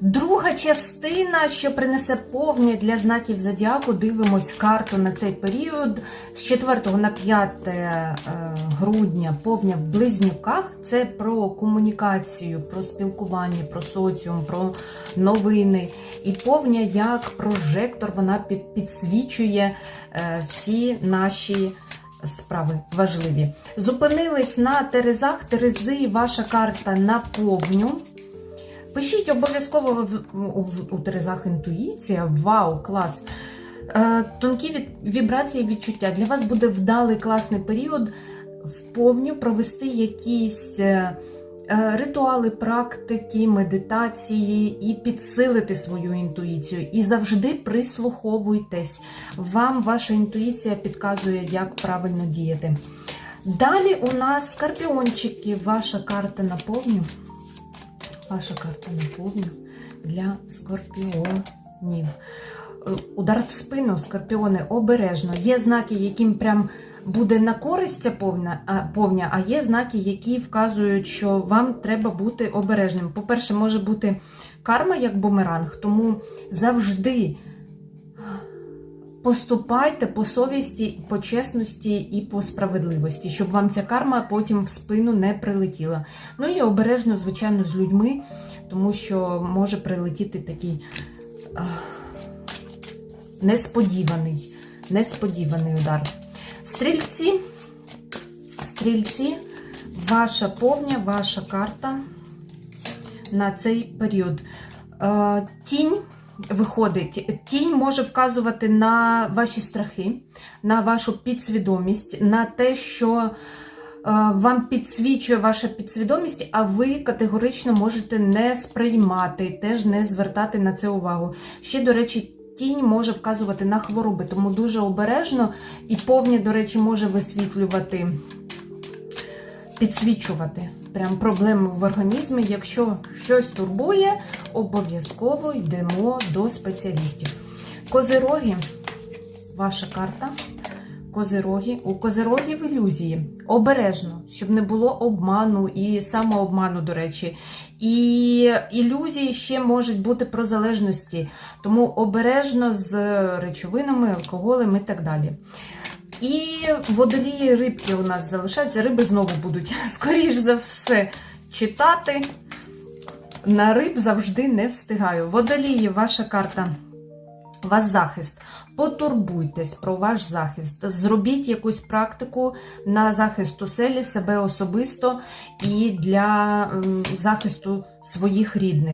Друга частина, що принесе повні для знаків зодіаку, дивимось карту на цей період з 4 на 5 е, грудня повня в близнюках. Це про комунікацію, про спілкування, про соціум, про новини. І повня як прожектор вона підсвічує е, всі наші. Справи важливі. Зупинились на Терезах. Терези, ваша карта на повню. Пишіть обов'язково у Терезах інтуїція. Вау, клас! Е, Тонкі вібрації відчуття. Для вас буде вдалий класний період вповню провести якісь е, е, ритуали, практики, медитації і підсилити свою інтуїцію. І завжди прислуховуйтесь. Вам ваша інтуїція підказує, як правильно діяти. Далі у нас скорпіончики, ваша карта на повню. Ваша карта наповню для скорпіонів. Е, Удар в спину, скорпіони, обережно. Є знаки, яким прям буде на користь повна, повня, а є знаки, які вказують, що вам треба бути обережним. По-перше, може бути карма як бумеранг, тому завжди поступайте по совісті, по чесності і по справедливості, щоб вам ця карма потім в спину не прилетіла. Ну і обережно, звичайно, з людьми, тому що може прилетіти такий а, несподіваний, несподіваний удар. Стрільці, стрільці, ваша повня, ваша карта на цей період. Е, Тінь виходить, тінь може вказувати на ваші страхи, на вашу підсвідомість, на те, що е, вам підсвічує ваша підсвідомість, а ви категорично можете не сприймати, теж не звертати на це увагу. Ще, до речі, тінь може вказувати на хвороби, тому дуже обережно і повні, до речі, може висвітлювати, підсвічувати прям проблеми в організмі. Якщо щось турбує, обов'язково йдемо до спеціалістів. Козироги, ваша карта. Козироги. У козирогів ілюзії. Обережно, щоб не було обману і самообману, до речі. І ілюзії ще можуть бути про залежності, тому обережно з речовинами, алкоголем і так далі. І водолії рибки у нас залишаються. Риби знову будуть, скоріш за все, читати. На риб завжди не встигаю. Водолії, ваша карта. Вас захист. Потурбуйтесь про ваш захист. Зробіть якусь практику на захист оселі, себе особисто і для захисту своїх рідних.